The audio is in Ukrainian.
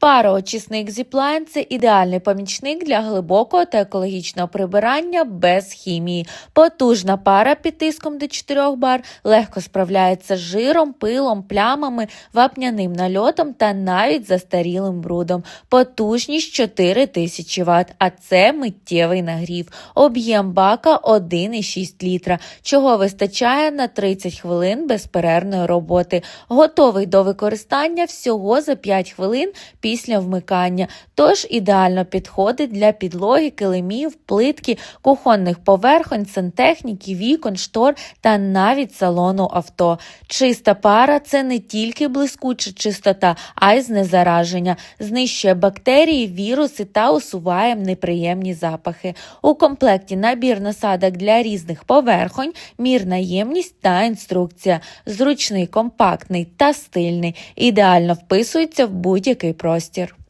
Пароочисник Zipline – це ідеальний помічник для глибокого та екологічного прибирання без хімії. Потужна пара під тиском до 4 бар легко справляється з жиром, пилом, плямами, вапняним нальотом та навіть застарілим брудом. Потужність 4000 Вт, а це миттєвий нагрів. Об'єм бака 1,6 літра, чого вистачає на 30 хвилин безперервної роботи. Готовий до використання всього за 5 хвилин після вмикання, тож ідеально підходить для підлоги, килимів, плитки, кухонних поверхонь, сантехніки, вікон, штор та навіть салону авто. Чиста пара це не тільки блискуча чистота, а й знезараження, знищує бактерії, віруси та усуває неприємні запахи. У комплекті набір насадок для різних поверхонь, мірна ємність та інструкція. Зручний, компактний та стильний. Ідеально вписується в будь-який простір.